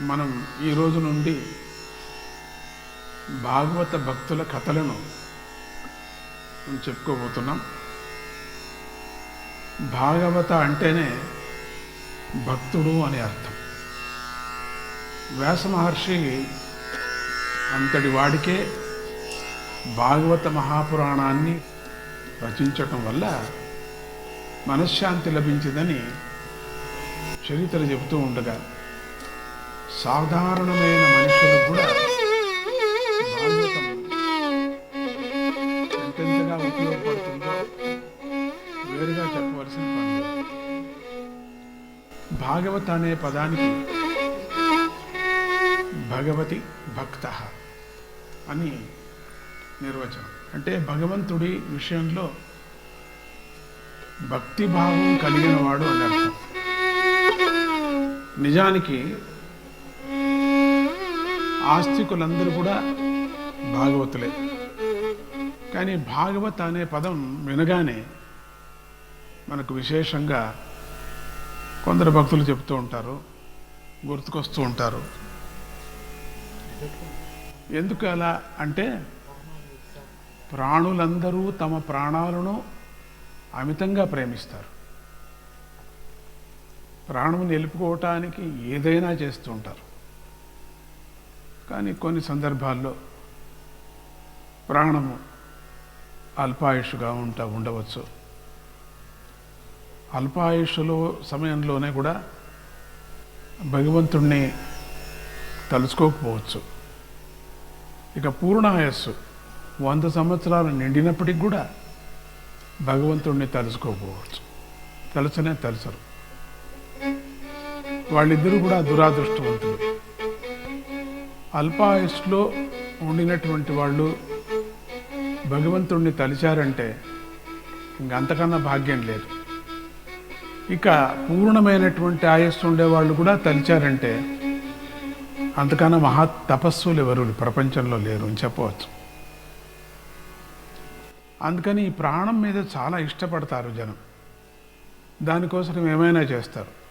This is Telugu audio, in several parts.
మనం ఈ రోజు నుండి భాగవత భక్తుల కథలను చెప్పుకోబోతున్నాం. భాగవత అంటేనే భక్తుడు అని అర్థం. వ్యాస మహర్షి అంతటి వాడికే భాగవత మహాపురాణాన్ని రచించటం వల్ల మనశ్శాంతి లభించిందని చరిత్ర చెబుతూ ఉండగా సాధారణమైన మనుషులు కూడా ఎంతెంతగా ఉపయోగపడుతుందో వేరుగా చెప్పవలసిన పని భాగవత అనే పదానికి భగవతి భక్త అని నిర్వచనం. అంటే భగవంతుడి విషయంలో భక్తి భావం కలిగిన వాడు అని అర్థం. నిజానికి ఆస్తికులందరూ కూడా భాగవతులే. కానీ భాగవత అనే పదం వినగానే మనకు విశేషంగా కొందరు భక్తులు చెప్తూ ఉంటారు గుర్తుకొస్తూ ఉంటారు. ఎందుకు అలా అంటే ప్రాణులందరూ తమ ప్రాణాలను అమితంగా ప్రేమిస్తారు. ప్రాణం నిలుపుకోవటానికి ఏదైనా చేస్తూ ఉంటారు. కానీ కొన్ని సందర్భాల్లో ప్రాణము అల్పాయుషుగా ఉంటా ఉండవచ్చు. అల్పాయుషులో సమయంలోనే కూడా భగవంతుణ్ణి తలుచుకోకపోవచ్చు. ఇక పూర్ణాయస్సు వంద సంవత్సరాలు నిండినప్పటికి కూడా భగవంతుణ్ణి తలుచుకోకపోవచ్చు. తలుచనే తలుచరు వాళ్ళిద్దరూ కూడా దురాదృష్టవంతులు. అల్పాయుస్లో ఉండినటువంటి వాళ్ళు భగవంతుణ్ణి తలిచారంటే ఇంక అంతకన్నా భాగ్యం లేదు. ఇక పూర్ణమైనటువంటి ఆయస్సు ఉండేవాళ్ళు కూడా తలిచారంటే అంతకన్నా మహా తపస్సులు ఎవరు ప్రపంచంలో లేరు అని చెప్పవచ్చు. అందుకని ఈ ప్రాణం మీద చాలా ఇష్టపడతారు జనం. దానికోసం ఏమైనా చేస్తారు.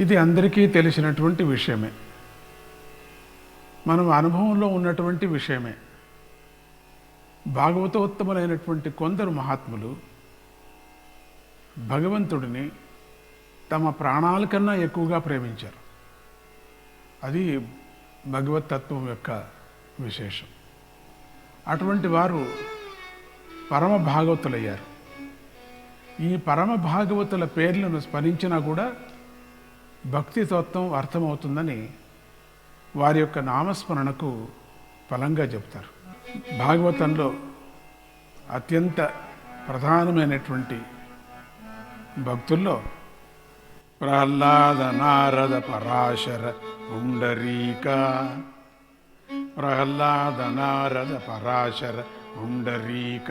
ఇది అందరికీ తెలిసినటువంటి విషయమే. మనం అనుభవంలో ఉన్నటువంటి విషయమే. భాగవతోత్తములైనటువంటి కొందరు మహాత్ములు భగవంతుడిని తమ ప్రాణాల కన్నా ఎక్కువగా ప్రేమించారు. అది భగవతత్వం యొక్క విశేషం. అటువంటి వారు పరమ భాగవతులయ్యారు. ఈ పరమ భాగవతుల పేర్లను స్మరించినా కూడా భక్తి తత్వం అర్థమవుతుందని వారి యొక్క నామస్మరణకు ఫలంగా చెప్తారు. భాగవతంలో అత్యంత ప్రధానమైనటువంటి భక్తుల్లో ప్రహ్లాద నారద పరాశర పుండరీక ప్రహ్లాద నారద పరాశర పుండరీక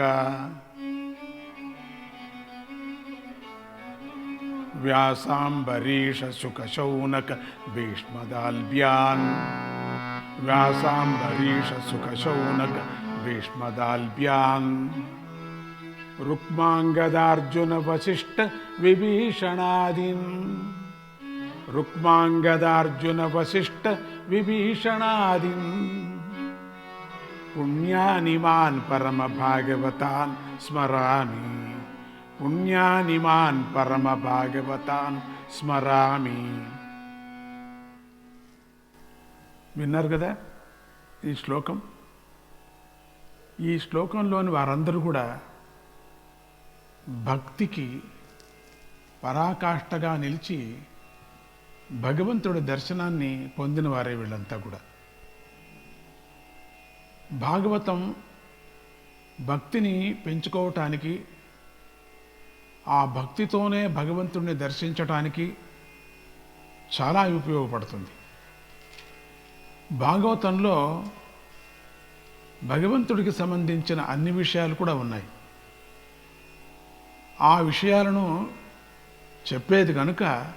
व्यासाम्बरीषसुखशौनकभीष्मदाल्ब्यान् व्यासाम्बरीषसुखशौनकभीष्मदाल्ब्यान् रुक्माङ्गदार्जुनवसिष्ठविभीषणादिन्। रुक्माङ्गदार्जुनवसिष्ठविभीषणादिन् पुण्यानि मान् परमभागवतान् स्मरामि। పుణ్యానిమాన్ పరమ భాగవతాన్ స్మరామి. పరమ భాగవతాన్ స్మరామి విన్నారు కదా ఈ శ్లోకం? ఈ శ్లోకంలోని వారందరూ కూడా భక్తికి పరాకాష్ఠగా నిలిచి భగవంతుడి దర్శనాన్ని పొందిన వారే వీళ్ళంతా కూడా. భాగవతం భక్తిని పెంచుకోవటానికి ఆ భక్తితోనే భగవంతుడిని దర్శించటానికి చాలా ఉపయోగపడుతుంది. భాగవతంలో భగవంతుడికి సంబంధించిన అన్ని విషయాలు కూడా ఉన్నాయి. ఆ విషయాలను చెప్పేది కనుక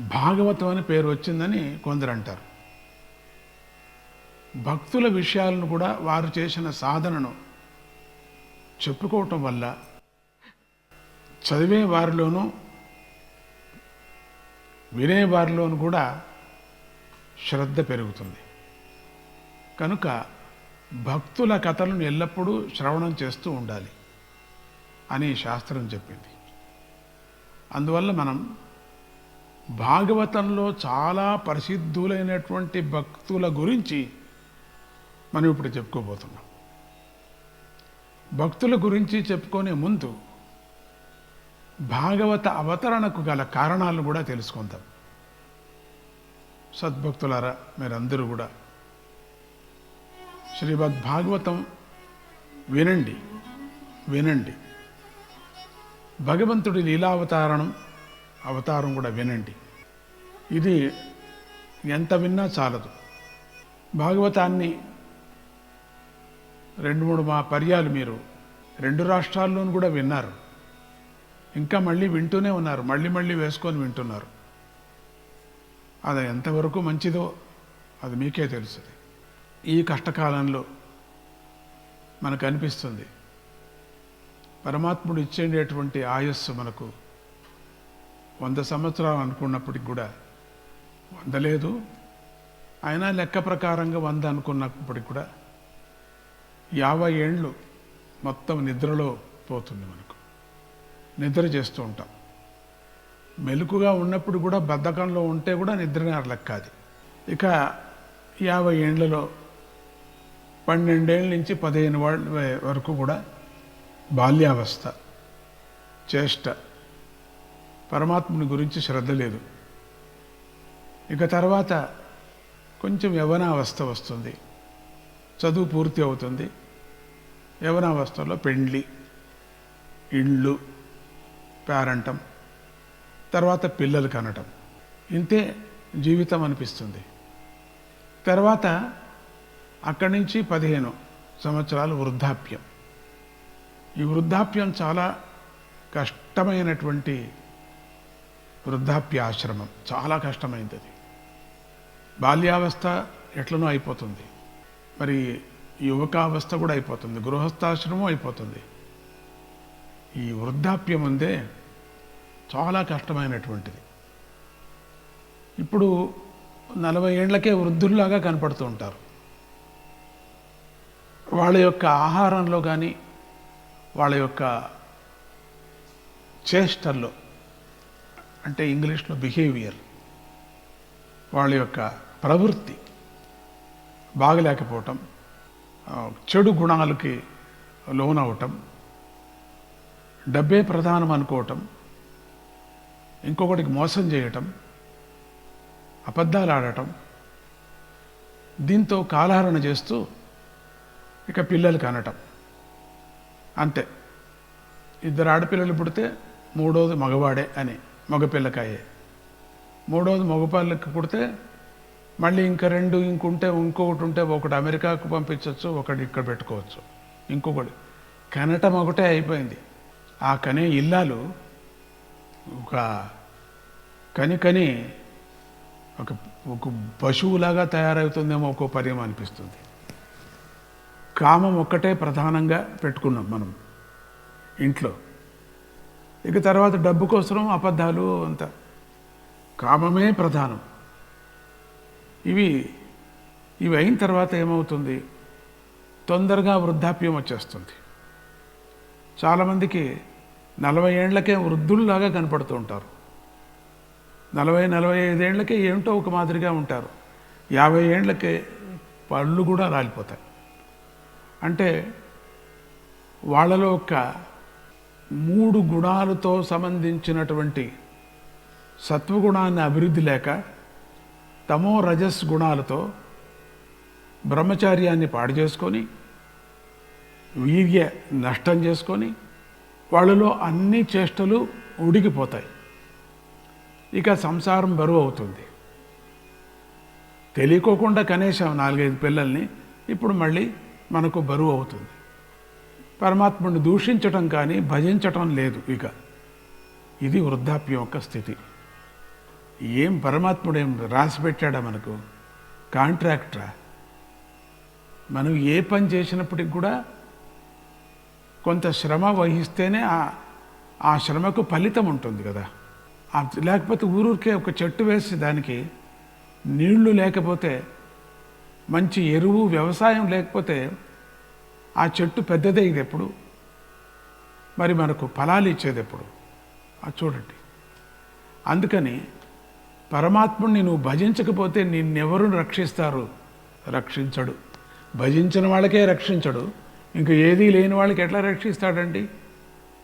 భాగవతం అని పేరు వచ్చిందని కొందరు అంటారు. భక్తుల విషయాలను కూడా వారు చేసిన సాధనను చెప్పుకోవటం వల్ల చదివే వారిలోనూ వినే వారిలోనూ కూడా శ్రద్ధ పెరుగుతుంది. కనుక భక్తుల కథలను ఎల్లప్పుడూ శ్రవణం చేస్తూ ఉండాలి అని శాస్త్రం చెప్పింది. అందువల్ల మనం భాగవతంలో చాలా ప్రసిద్ధులైనటువంటి భక్తుల గురించి మనం ఇప్పుడు చెప్పుకోబోతున్నాం. భక్తుల గురించి చెప్పుకునే ముందు భాగవత అవతరణకు గల కారణాలను కూడా తెలుసుకుందాం. సద్భక్తులారా మీరందరూ కూడా శ్రీమద్ భాగవతం వినండి వినండి. భగవంతుడి లీలావతారణం అవతారం కూడా వినండి. ఇది ఎంత విన్నా చాలదు. భాగవతాన్ని రెండు మూడు మా పర్యాలు మీరు రెండు రాష్ట్రాల్లోనూ కూడా విన్నారు. ఇంకా మళ్ళీ వింటూనే ఉన్నారు. మళ్ళీ మళ్ళీ వేసుకొని వింటున్నారు. అది ఎంతవరకు మంచిదో అది మీకే తెలుస్తుంది. ఈ కష్టకాలంలో మనకు అనిపిస్తుంది. పరమాత్ముడు ఇచ్చేటటువంటి ఆయస్సు మనకు వంద సంవత్సరాలు అనుకున్నప్పటికి కూడా వంద లేదు. అయినా లెక్క ప్రకారంగా వంద అనుకున్నప్పటికి కూడా యాభై ఏండ్లు మొత్తం నిద్రలో పోతుంది మనకు. నిద్ర చేస్తూ ఉంటాం. మెలుకుగా ఉన్నప్పుడు కూడా బద్ధకంలో ఉంటే కూడా నిద్ర లెక్క అది. ఇక యాభై ఏండ్లలో పన్నెండేళ్ళ నుంచి పదిహేను వాళ్ళ వరకు కూడా బాల్యావస్థ చేష్ట పరమాత్ముని గురించి శ్రద్ధ లేదు. ఇక తర్వాత కొంచెం యవనావస్థ వస్తుంది. చదువు పూర్తి అవుతుంది. యవనావస్థలో పెండ్లి ఇళ్ళు పేరంటం తర్వాత పిల్లలు కనటం. ఇంతే జీవితం అనిపిస్తుంది. తర్వాత అక్కడి నుంచి పదిహేను సంవత్సరాలు వృద్ధాప్యం. ఈ వృద్ధాప్యం చాలా కష్టమైనటువంటి వృద్ధాప్య ఆశ్రమం. చాలా కష్టమైంది అది. బాల్యావస్థ ఎట్లనో అయిపోతుంది. మరి యువకావస్థ కూడా అయిపోతుంది. గృహస్థాశ్రమం అయిపోతుంది. ఈ వృద్ధాప్యం ఉందే చాలా కష్టమైనటువంటిది. ఇప్పుడు నలభై ఏళ్ళకే వృద్ధుల్లాగా కనపడుతూ ఉంటారు. వాళ్ళ యొక్క ఆహారంలో కానీ వాళ్ళ యొక్క చేష్టల్లో అంటే ఇంగ్లీష్లో బిహేవియర్ వాళ్ళ యొక్క ప్రవృత్తి బాగలేకపోవటం చెడు గుణాలకి లోనవటం డబ్బే ప్రధానం అనుకోవటం ఇంకొకటికి మోసం చేయటం అబద్ధాలు ఆడటం దీంతో కాలహరణ చేస్తూ ఇక పిల్లలు కనటం. అంతే. ఇద్దరు ఆడపిల్లలు పుడితే మూడోది మగవాడే అని మగపిల్లకాయే. మూడోది మగపిల్లకి పుడితే మళ్ళీ ఇంకా రెండు ఇంకుంటే ఇంకొకటి ఉంటే ఒకటి అమెరికాకు పంపించవచ్చు ఒకటి ఇక్కడ పెట్టుకోవచ్చు. ఇంకొకటి కనటం ఒకటే అయిపోయింది. ఆ కనే ఇల్లాలు ఒక కని కని ఒక ఒక పశువులాగా తయారవుతుందేమో ఒక్కో పర్యం అనిపిస్తుంది. కామం ఒక్కటే ప్రధానంగా పెట్టుకున్నాం మనం ఇంట్లో. ఇక తర్వాత డబ్బు కోసం అబద్ధాలు అంత. కామమే ప్రధానం. ఇవి ఇవి అయిన తర్వాత ఏమవుతుంది? తొందరగా వృద్ధాప్యం వచ్చేస్తుంది. చాలామందికి నలభై ఏళ్ళకే వృద్ధుల్లాగా కనపడుతూ ఉంటారు. నలభై నలభై ఐదేళ్ళకే ఏమిటో ఒక మాదిరిగా ఉంటారు. యాభై ఏండ్లకే పళ్ళు కూడా రాలిపోతాయి. అంటే వాళ్ళలో ఒక మూడు గుణాలతో సంబంధించినటువంటి సత్వగుణాన్ని అభివృద్ధి లేక తమో రజస్ గుణాలతో బ్రహ్మచార్యాన్ని పాడు చేసుకొని వీర్య నష్టం చేసుకొని వాళ్ళలో అన్ని చేష్టలు ఉడికిపోతాయి. ఇక సంసారం బరువు అవుతుంది. తెలియకోకుండా కనీసం నాలుగైదు పిల్లల్ని ఇప్పుడు మళ్ళీ మనకు బరువు అవుతుంది. పరమాత్ముడిని దూషించటం కానీ భజించటం లేదు ఇక. ఇది వృద్ధాప్యం యొక్క స్థితి. ఏం పరమాత్ముడు ఏం రాసి పెట్టాడా మనకు? కాంట్రాక్టరా? మనం ఏ పని చేసినప్పటికి కూడా కొంత శ్రమ వహిస్తేనే ఆ శ్రమకు ఫలితం ఉంటుంది కదా. లేకపోతే ఊరూరికే ఒక చెట్టు వేసి దానికి నీళ్ళు లేకపోతే మంచి ఎరువు వ్యవసాయం లేకపోతే ఆ చెట్టు పెద్దదయ్యేది ఎప్పుడు మరి మనకు ఫలాలు ఇచ్చేది ఎప్పుడు అది చూడండి. అందుకని పరమాత్ముడిని నువ్వు భజించకపోతే నిన్నెవరు రక్షిస్తారు? రక్షించడు. భజించిన వాళ్ళకే రక్షించడు. ఇంకా ఏదీ లేని వాళ్ళకి ఎట్లా రక్షిస్తాడండి?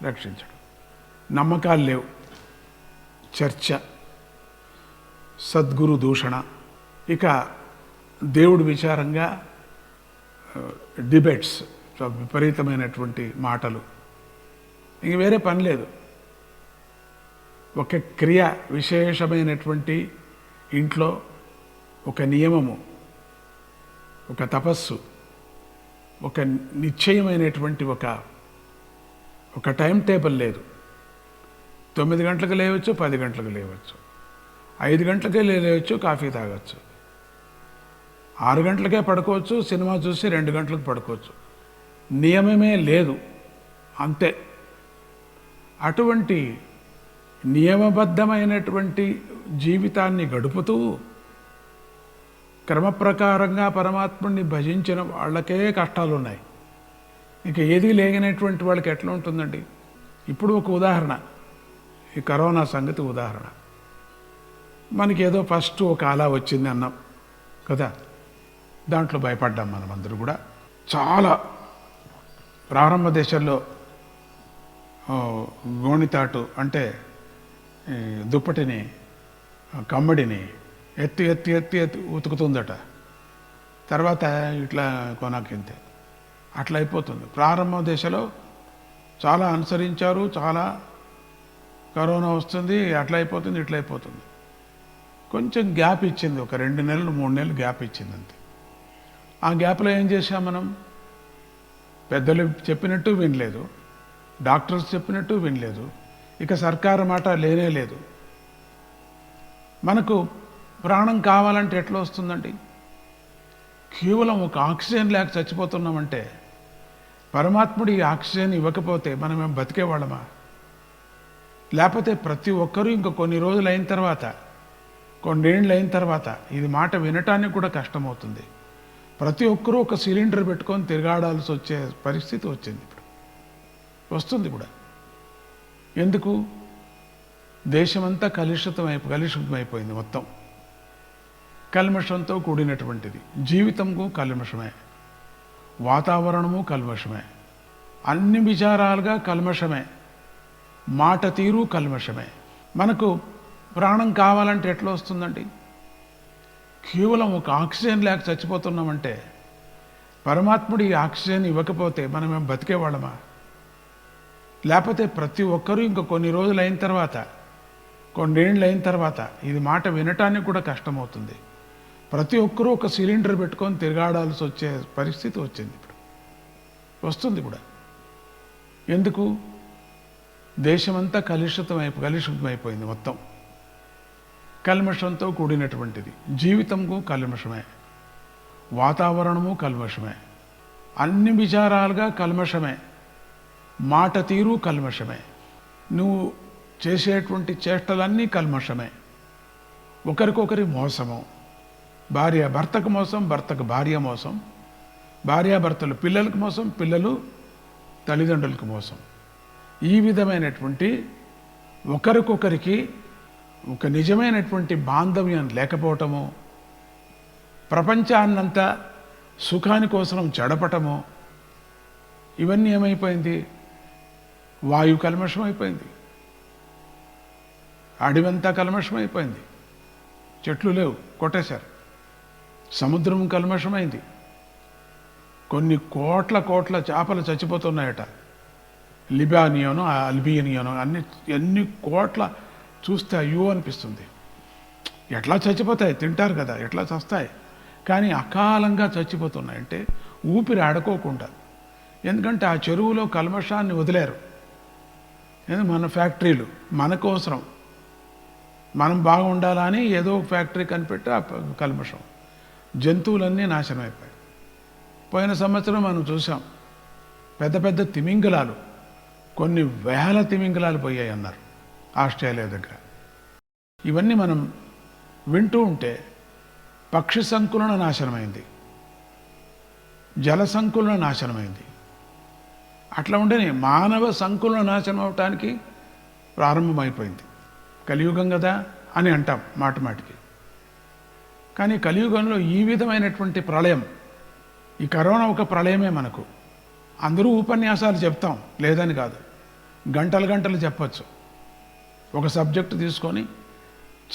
రక్షించడు. నమ్మకాలు లేవు. చర్చ సద్గురు దూషణ. ఇక దేవుడు విచారంగా డిబేట్స్ విపరీతమైనటువంటి మాటలు. ఇంక వేరే పని లేదు. ఒక క్రియ విశేషమైనటువంటి ఇంట్లో ఒక నియమము ఒక తపస్సు. ఒక నిశ్చయమైనటువంటి ఒక ఒక టైం టేబుల్ లేదు. తొమ్మిది గంటలకు లేవచ్చు పది గంటలకు లేవచ్చు. ఐదు గంటలకే లేవచ్చు కాఫీ తాగొచ్చు. ఆరు గంటలకే పడుకోవచ్చు సినిమా చూసి రెండు గంటలకు పడుకోవచ్చు. నియమమే లేదు. అంతే. అటువంటి నియమబద్ధమైనటువంటి జీవితాన్ని గడుపుతూ క్రమప్రకారంగా పరమాత్ముడిని భజించిన వాళ్ళకే కష్టాలు ఉన్నాయి ఇక ఏదీ లేగినటువంటి వాళ్ళకి ఎట్లా ఉంటుందండి? ఇప్పుడు ఒక ఉదాహరణ. ఈ కరోనా సంగతి ఉదాహరణ. మనకి ఏదో ఫస్ట్ ఒక అలా వచ్చింది అన్నాం కదా? దాంట్లో భయపడ్డాం మనం అందరూ కూడా. చాలా ప్రారంభ దశల్లో గోణితాటు అంటే దుప్పటిని కమ్మడిని ఎత్తి ఎత్తి ఎత్తి ఎత్తి ఉతుకుతుందట. తర్వాత ఇట్లా కొనాకింతే అట్లా అయిపోతుంది. ప్రారంభ దశలో చాలా అనుసరించారు చాలా కరోనా వస్తుంది అట్లా అయిపోతుంది ఇట్లా అయిపోతుంది. కొంచెం గ్యాప్ ఇచ్చింది ఒక రెండు నెలలు మూడు నెలలు గ్యాప్ ఇచ్చింది అంతే. ఆ గ్యాప్లో ఏం చేసాం మనం? పెద్దలు చెప్పినట్టు వినలేదు డాక్టర్స్ చెప్పినట్టు వినలేదు ఇక సర్కారు మాట లేనే లేదు. మనకు ప్రాణం కావాలంటే ఎట్లా వస్తుందండి? కేవలం ఒక ఆక్సిజన్ లేక చచ్చిపోతున్నామంటే పరమాత్ముడు ఈ ఆక్సిజన్ ఇవ్వకపోతే మనం ఏం బతికేవాళ్ళమా లేకపోతే ప్రతి ఒక్కరూ ఇంకా కొన్ని రోజులు అయిన తర్వాత కొన్నేళ్ళు అయిన తర్వాత ఇది మాట వినటానికి కూడా కష్టమవుతుంది. ప్రతి ఒక్కరూ ఒక సిలిండర్ పెట్టుకొని తిరగాడాల్సి వచ్చే పరిస్థితి వచ్చింది ఇప్పుడు. వస్తుంది కూడా. ఎందుకు? దేశమంతా కలుషితం అయిపో కలుషితమైపోయింది మొత్తం. కల్మషంతో కూడినటువంటిది. జీవితంకు కల్మషమే. వాతావరణము కల్మషమే. అన్ని విచారాలుగా కల్మషమే. మాట తీరు కల్మషమే. మనకు ప్రాణం కావాలంటే ఎట్లా వస్తుందండి? కేవలం ఒక ఆక్సిజన్ లేక చచ్చిపోతున్నామంటే పరమాత్ముడు ఈ ఆక్సిజన్ ఇవ్వకపోతే మనమేం బతికేవాళ్ళమా? లేకపోతే ప్రతి ఒక్కరూ ఇంకా కొన్ని రోజులు అయిన తర్వాత కొన్నేళ్ళు అయిన తర్వాత ఇది మాట వినటానికి కూడా కష్టమవుతుంది. ప్రతి ఒక్కరూ ఒక సిలిండర్ పెట్టుకొని తిరగాడాల్సి వచ్చే పరిస్థితి వచ్చింది ఇప్పుడు. వస్తుంది కూడా. ఎందుకు? దేశమంతా కలుషితం అయిపో కలుషితమైపోయింది మొత్తం. కల్మషంతో కూడినటువంటిది. జీవితంకు కల్మషమే. వాతావరణము కల్మషమే. అన్ని విచారాలుగా కల్మషమే. మాట తీరు కల్మషమే. నువ్వు చేసేటువంటి చేష్టలన్నీ కల్మషమే. ఒకరికొకరి మోసము. భార్య భర్తకు మోసం భర్తకు భార్య మోసం. భార్యాభర్తలు పిల్లలకు మోసం పిల్లలు తల్లిదండ్రులకు మోసం. ఈ విధమైనటువంటి ఒకరికొకరికి ఒక నిజమైనటువంటి బాంధవ్యం లేకపోవటము ప్రపంచాన్నంతా సుఖాని కోసం చెడపటము ఇవన్నీ ఏమైపోయింది? వాయు కల్మషం అయిపోయింది. అడివంతా కల్మషం అయిపోయింది. చెట్లు లేవు కొట్టేశారు. సముద్రం కల్మషమైంది. కొన్ని కోట్ల కోట్ల చేపలు చచ్చిపోతున్నాయట. లిబానియోను అల్బియనియోను అన్ని ఎన్ని కోట్ల చూస్తే అయ్యో అనిపిస్తుంది. ఎట్లా చచ్చిపోతాయి? తింటారు కదా ఎట్లా చస్తాయి? కానీ అకాలంగా చచ్చిపోతున్నాయి అంటే ఊపిరి ఆడుకోకుండా. ఎందుకంటే ఆ చెరువులో కల్మషాన్ని వదిలేరు. మన ఫ్యాక్టరీలు మన కోసరం. మనం బాగుండాలని ఏదో ఒక ఫ్యాక్టరీ కనిపెట్టి ఆ కల్మషం. జంతువులన్నీ నాశనం అయిపోయాయి. పోయిన సంవత్సరం మనం చూసాం పెద్ద పెద్ద తిమింగలాలు కొన్ని వేల తిమింగలాలు పోయాయి అన్నారు ఆస్ట్రేలియా దగ్గర. ఇవన్నీ మనం వింటూ ఉంటే పక్షి సంకులన నాశనమైంది జల సంకులన నాశనమైంది. అట్లా ఉండని మానవ సంకులన నాశనం అవటానికి ప్రారంభమైపోయింది. కలియుగం కదా అని అంటాం మాట మాటికి. కానీ కలియుగంలో ఈ విధమైనటువంటి ప్రళయం ఈ కరోనా ఒక ప్రళయమే మనకు. అందరూ ఉపన్యాసాలు చెప్తాం లేదని కాదు. గంటలు గంటలు చెప్పచ్చు. ఒక సబ్జెక్టు తీసుకొని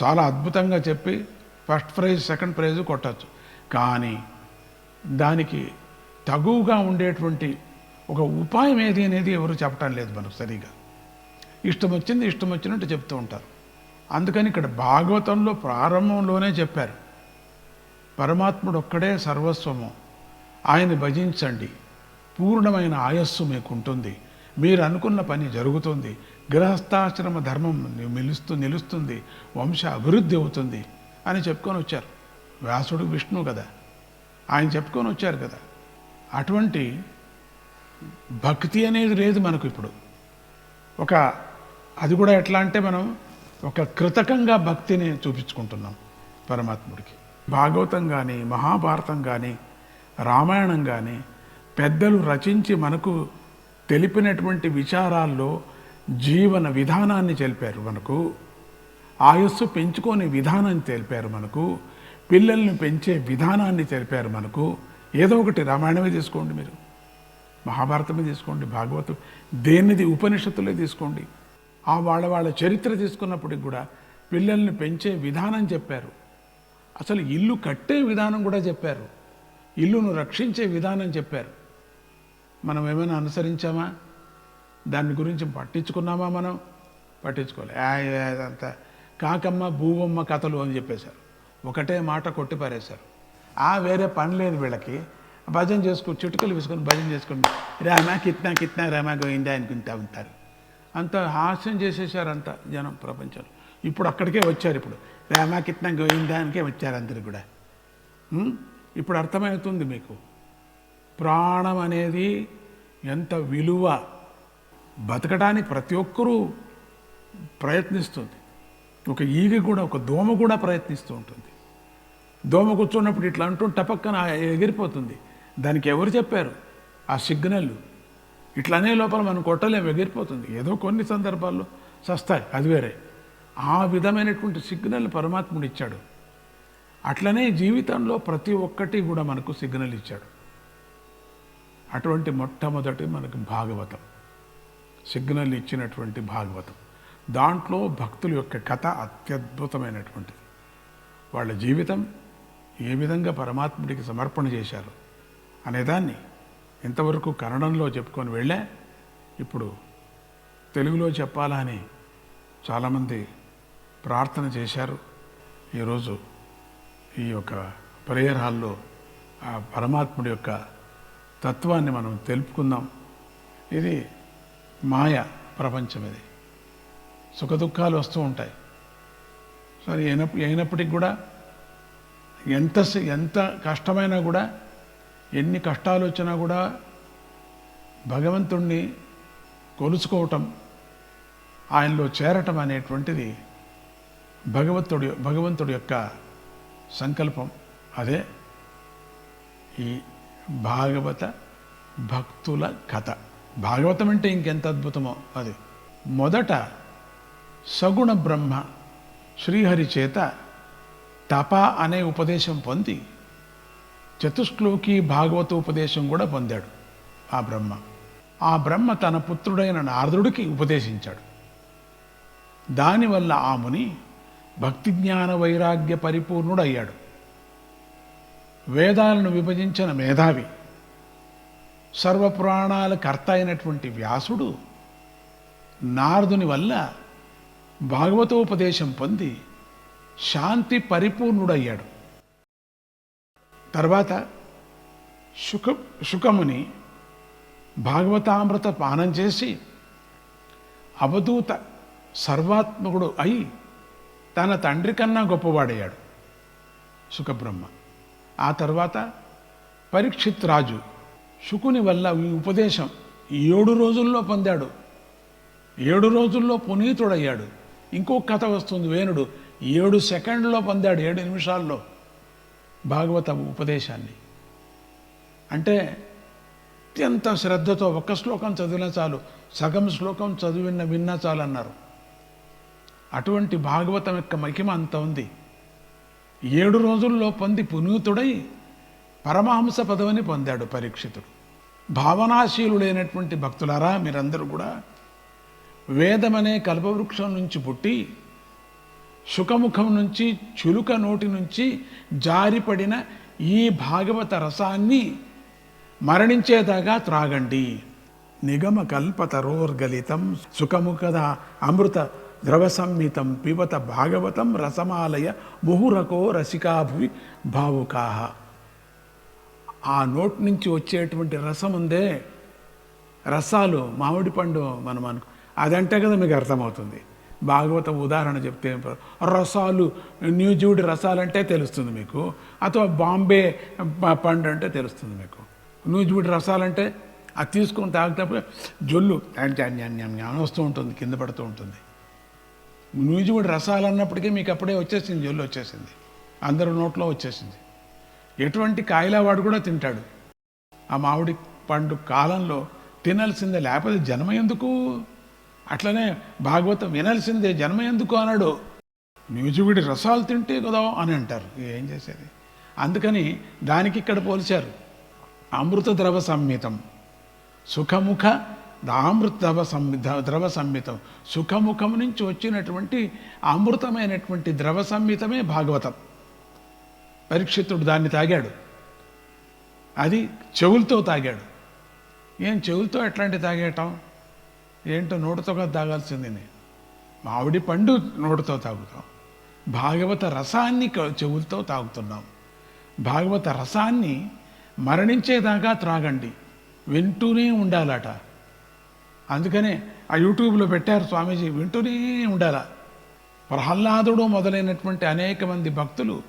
చాలా అద్భుతంగా చెప్పి ఫస్ట్ ప్రైజ్ సెకండ్ ప్రైజ్ కొట్టచ్చు. కానీ దానికి తగువుగా ఉండేటువంటి ఒక ఉపాయం ఏది అనేది ఎవరు చెప్పటం లేదు మనకు సరిగా. ఇష్టం వచ్చింది ఇష్టం వచ్చినట్టు చెప్తూ ఉంటారు. అందుకని ఇక్కడ భాగవతంలో ప్రారంభంలోనే చెప్పారు. పరమాత్ముడు ఒక్కడే సర్వస్వము. ఆయన భజించండి. పూర్ణమైన ఆయస్సు మీకు ఉంటుంది మీరు అనుకున్న పని జరుగుతుంది. గృహస్థాశ్రమ ధర్మం నిలుస్తూ నిలుస్తుంది. వంశ అభివృద్ధి అవుతుంది అని చెప్పుకొని వచ్చారు వ్యాసుడు విష్ణు కదా. ఆయన చెప్పుకొని వచ్చారు కదా. అటువంటి భక్తి అనేది లేదు మనకు ఇప్పుడు. ఒక అది కూడా ఎట్లా అంటే మనం ఒక కృతకంగా భక్తిని చూపించుకుంటున్నాం పరమాత్ముడికి. భాగవతం కానీ మహాభారతం కానీ రామాయణం కానీ పెద్దలు రచించి మనకు తెలిపినటువంటి విచారాల్లో జీవన విధానాన్ని తెలిపారు మనకు. ఆయస్సు పెంచుకొని విధానాన్ని తెలిపారు మనకు. పిల్లల్ని పెంచే విధానాన్ని తెలిపారు మనకు. ఏదో ఒకటి రామాయణమే తీసుకోండి మీరు. మహాభారతమే తీసుకోండి భాగవతం. దేనిది? ఉపనిషత్తులే తీసుకోండి. ఆ వాళ్ళ వాళ్ళ చరిత్ర తీసుకున్నప్పటికి కూడా పిల్లల్ని పెంచే విధానం చెప్పారు. అసలు ఇల్లు కట్టే విధానం కూడా చెప్పారు. ఇల్లును రక్షించే విధానం చెప్పారు. మనం ఏమైనా అనుసరించామా? దాని గురించి పట్టించుకున్నామా మనం? పట్టించుకోలే. ఆ, అదంతా కాకమ్మ భూవమ్మ కథలు అని చెప్పేశారు. ఒకటే మాట కొట్టి పారేశారు. ఆ వేరే పని లేదు వీళ్ళకి. భజన చేసుకుని చిటుకలు వేసుకొని భజన చేసుకుని రామా కిత్నా కిత్నా రామా గోయిందా అనుకుంటా ఉంటారు. అంత హాస్యం చేసేసారు జనం ప్రపంచంలో. ఇప్పుడు అక్కడికే వచ్చారు ఇప్పుడు. రామాకిత్నం గోవిందానికే గోయిందానికే వచ్చారు అందరు కూడా. ఇప్పుడు అర్థమవుతుంది మీకు. ప్రాణం అనేది ఎంత విలువ బతకడానికి ప్రతి ఒక్కరూ ప్రయత్నిస్తుంది. ఒక ఈగ కూడా ఒక దోమ కూడా ప్రయత్నిస్తూ ఉంటుంది. దోమ కూర్చున్నప్పుడు ఇట్లా అంటూ టపక్కన ఎగిరిపోతుంది. దానికి ఎవరు చెప్పారు? ఆ సిగ్నల్. ఇట్లనే లోపల మనం కొట్టలేము ఎగిరిపోతుంది. ఏదో కొన్ని సందర్భాల్లో సస్తాయి అది వేరే. ఆ విధమైనటువంటి సిగ్నల్ పరమాత్ముడు ఇచ్చాడు. అట్లనే జీవితంలో ప్రతి ఒక్కటి కూడా మనకు సిగ్నల్ ఇచ్చాడు. అటువంటి మొట్టమొదటి మనకు భాగవతం. సిగ్నల్ ఇచ్చినటువంటి భాగవతం. దాంట్లో భక్తుల యొక్క కథ అత్యద్భుతమైనటువంటిది. వాళ్ళ జీవితం ఏ విధంగా పరమాత్ముడికి సమర్పణ చేశారు అనేదాన్ని ఇంతవరకు కన్నడంలో చెప్పుకొని వెళ్ళే. ఇప్పుడు తెలుగులో చెప్పాలా అని చాలామంది ప్రార్థన చేశారు. ఈరోజు ఈ యొక్క ప్రేయర్ హాల్లో ఆ పరమాత్ముడి యొక్క తత్వాన్ని మనం తెలుపుకుందాం. ఇది మాయ ప్రపంచం ఇది. సుఖదుఖాలు వస్తూ ఉంటాయి. సరే అయినప్ప అయినప్పటికి కూడా ఎంత ఎంత కష్టమైనా కూడా ఎన్ని కష్టాలు వచ్చినా కూడా భగవంతుణ్ణి కొలుచుకోవటం ఆయనలో చేరటం అనేటువంటిది భగవంతుడి భగవంతుడి యొక్క సంకల్పం. అదే ఈ భాగవత భక్తుల కథ. భాగవతం అంటే ఇంకెంత అద్భుతమో అది. మొదట సగుణ బ్రహ్మ శ్రీహరి చేత తప అనే ఉపదేశం పొంది చతుశ్లోకి భాగవత ఉపదేశం కూడా పొందాడు ఆ బ్రహ్మ. ఆ బ్రహ్మ తన పుత్రుడైన నారదుడికి ఉపదేశించాడు. దానివల్ల ఆ ముని భక్తి జ్ఞాన వైరాగ్య పరిపూర్ణుడయ్యాడు. వేదాలను విభజించిన మేధావి సర్వపురాణాల కర్త అయినటువంటి వ్యాసుడు నారదుని వల్ల భాగవతోపదేశం పొంది శాంతి పరిపూర్ణుడయ్యాడు. తర్వాత శుక శుకముని భాగవతామృత పానం చేసి అవధూత సర్వాత్మకుడు అయి తన తండ్రి కన్నా గొప్పవాడయ్యాడు సుఖబ్రహ్మ ఆ తర్వాత పరీక్షిత్ రాజు శుకుని వల్ల ఈ ఉపదేశం ఏడు రోజుల్లో పొందాడు. ఏడు రోజుల్లో పునీతుడయ్యాడు. ఇంకో కథ వస్తుంది. వేణుడు ఏడు సెకండ్లో పొందాడు ఏడు నిమిషాల్లో. భాగవత ఉపదేశాన్ని. అంటే అత్యంత శ్రద్ధతో ఒక్క శ్లోకం చదివినా చాలు సగం శ్లోకం చదివిన విన్నా చాలు అన్నారు అటువంటి భాగవతం యొక్క మహిమ అంత ఉంది. ఏడు రోజుల్లో పొంది పునీతుడై పరమహంస పదవిని పొందాడు పరీక్షితుడు. భావనాశీలుడైనటువంటి భక్తులారా మీరందరూ కూడా వేదమనే కల్పవృక్షం నుంచి పుట్టి శుకముఖం నుంచి చులుక నోటి నుంచి జారిపడిన ఈ భాగవత రసాన్ని మరణించేదాగా త్రాగండి. నిగమ కల్పతరోర్గలితం సుఖముఖద అమృత ద్రవ సంహితం పిబత భాగవతం రసమాలయ ముహురకో రసికాభువి భావుకాహ. ఆ నోటి నుంచి వచ్చేటువంటి రసం ఉందే రసాలు మామిడి పండు మనం అదంటే కదా మీకు అర్థమవుతుంది. భాగవత ఉదాహరణ చెప్తే రసాలు న్యూజివుడ్ రసాలంటే తెలుస్తుంది మీకు అథవా బాంబే పండు అంటే తెలుస్తుంది మీకు. న్యూజూడ్ రసాలంటే అది తీసుకొని తాగినప్పుడు జొల్లు జ్ఞానం వస్తూ ఉంటుంది కింద పడుతూ ఉంటుంది. నూజివుడి రసాలు అన్నప్పటికీ మీకు అప్పుడే వచ్చేసింది జొల్లు వచ్చేసింది. అందరు నోట్లో వచ్చేసింది. ఎటువంటి కాయలవాడు కూడా తింటాడు. ఆ మామిడి పండు కాలంలో తినాల్సిందే లేకపోతే జన్మ ఎందుకు? అట్లనే భాగవతం వినాల్సిందే జన్మ ఎందుకు అన్నాడు? మ్యూజివిడి రసాలు తింటే కదా అని అంటారు. ఏం చేసేది? అందుకని దానికి ఇక్కడ పోల్చారు. అమృత ద్రవ సంహితం సుఖముఖ అమృత ద్రవ సంమి ద్రవ సంహితం సుఖముఖం నుంచి వచ్చినటువంటి అమృతమైనటువంటి ద్రవ సంహితమే భాగవతం. పరీక్షితుడు దాన్ని తాగాడు. అది చెవులతో తాగాడు. ఏం చెవులతో ఎట్లాంటి తాగేయటం? ఏంటో నోటితో తాగాల్సింది నేను. మామిడి పండు నోటితో తాగుతాం. భాగవత రసాన్ని చెవులతో తాగుతున్నాం. భాగవత రసాన్ని మరణించేదాకా త్రాగండి. వింటూనే ఉండాలట. అందుకనే ఆ యూట్యూబ్లో పెట్టారు స్వామీజీ వింటూనే ఉండాల. ప్రహ్లాదుడు మొదలైనటువంటి అనేక మంది భక్తులు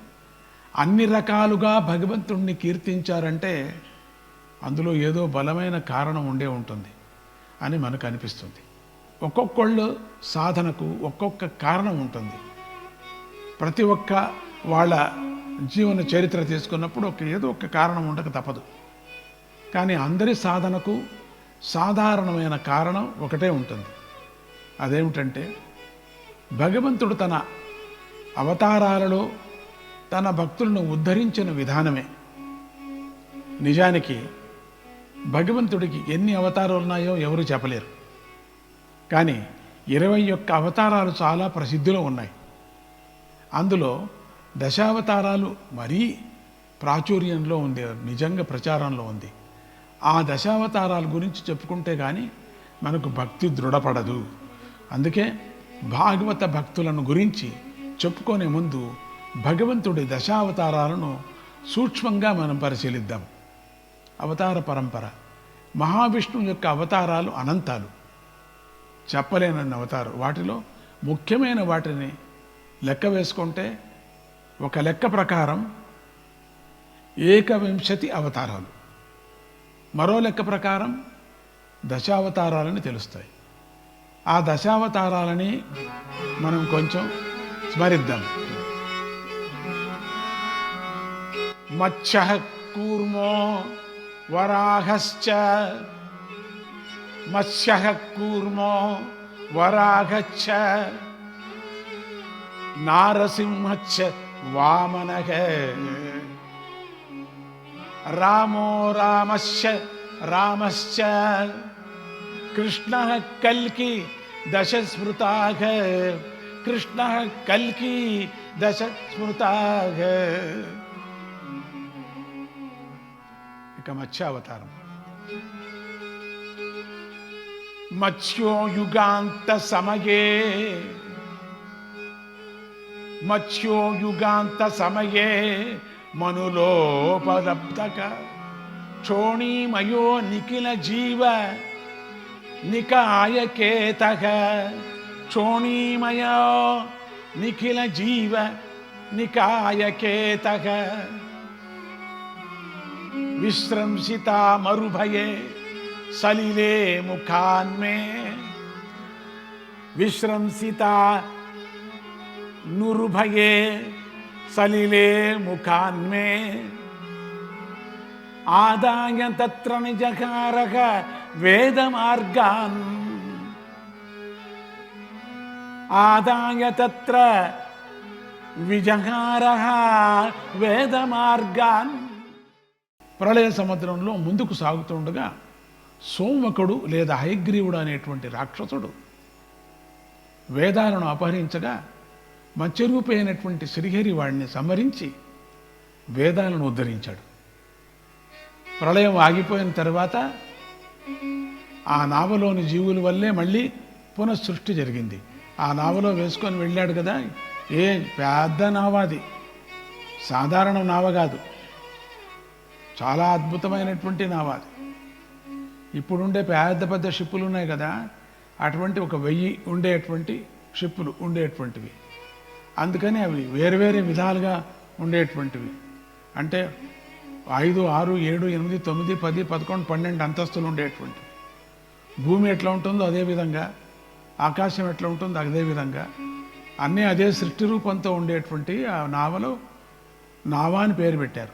అన్ని రకాలుగా భగవంతుణ్ణి కీర్తించారంటే అందులో ఏదో బలమైన కారణం ఉండే ఉంటుంది. అని మనకు అనిపిస్తుంది. ఒక్కొక్కళ్ళు సాధనకు ఒక్కొక్క కారణం ఉంటుంది. ప్రతి ఒక్క వాళ్ళ జీవన చరిత్ర తీసుకున్నప్పుడు ఒక ఏదో ఒక కారణం ఉండక తప్పదు. కానీ అందరి సాధనకు సాధారణమైన కారణం ఒకటే ఉంటుంది. అదేమిటంటే భగవంతుడు తన అవతారాలలో తన భక్తులను ఉద్ధరించిన విధానమే. నిజానికి భగవంతుడికి ఎన్ని అవతారాలు ఉన్నాయో ఎవరు చెప్పలేరు. కానీ ఇరవై ఒక్క అవతారాలు చాలా ప్రసిద్ధిలో ఉన్నాయి. అందులో దశావతారాలు మరీ ప్రాచుర్యంలో ఉంది నిజంగా ప్రచారంలో ఉంది. ఆ దశావతారాల గురించి చెప్పుకుంటే కానీ మనకు భక్తి దృఢపడదు. అందుకే భాగవత భక్తులను గురించి చెప్పుకునే ముందు భగవంతుడి దశావతారాలను సూక్ష్మంగా మనం పరిశీలిద్దాం. అవతార పరంపర. మహావిష్ణువు యొక్క అవతారాలు అనంతాలు. చెప్పలేనన్న అవతారం వాటిలో ముఖ్యమైన వాటిని లెక్క వేసుకుంటే ఒక లెక్క ప్రకారం ఏకవింశతి అవతారాలు. మరో లెక్క ప్రకారం దశావతారాలని తెలుస్తాయి. ఆ దశావతారాలని మనం కొంచెం స్మరిద్దాం. మత్స్య కూర్మో वराहश्च। मत्स्यः कूर्मो वराहश्च नारसिंहश्च वामनः। रामो रामश्च रामश्च। कृष्णः कल्कि दशस्मृताः। कृष्णः का मत्स्यावतार मत्स्यो युगांत समये मत्स्यो युगांत समये मनुलोपलब्धक क्षोणीमयो निखिल जीव, निकाय केतः क्षोणीमयो निखिल जीव, निकाय केतः विश्रंसिता मरुभये, सलिले मुखान में विश्रंसिता नुरुभये, सलिले मुखान में आदाय तत्र निजकारक वेद मार्गान आदाय तत्र विजकारः वेदमार्गान्। ప్రళయ సముద్రంలో ముందుకు సాగుతుండగా సోమకుడు లేదా హయగ్రీవుడు అనేటువంటి రాక్షసుడు వేదాలను అపహరించగా మత్స్యరూపి శ్రీహరి వాడిని సంహరించి వేదాలను ఉద్ధరించాడు. ప్రళయం ఆగిపోయిన తర్వాత ఆ నావలోని జీవుల వల్లే మళ్ళీ పునఃసృష్టి జరిగింది. ఆ నావలో వేసుకొని వెళ్ళాడు కదా ఏ పెద్ద నావాది సాధారణ నావ కాదు. చాలా అద్భుతమైనటువంటి నావ అది ఇప్పుడుండే పెద్ద పెద్ద షిప్పులు ఉన్నాయి కదా అటువంటి ఒక వెయ్యి ఉండేటువంటి షిప్పులు ఉండేటువంటివి. అందుకని అవి వేరువేరే విధాలుగా ఉండేటువంటివి. అంటే ఐదు ఆరు ఏడు ఎనిమిది తొమ్మిది పది పదకొండు పన్నెండు అంతస్తులు ఉండేటువంటివి. భూమి ఎట్లా ఉంటుందో అదే విధంగా ఆకాశం ఎట్లా ఉంటుందో అదే విధంగా అన్నీ అదే సృష్టి రూపంతో ఉండేటువంటి ఆ నావలో నావా అని పేరు పెట్టారు.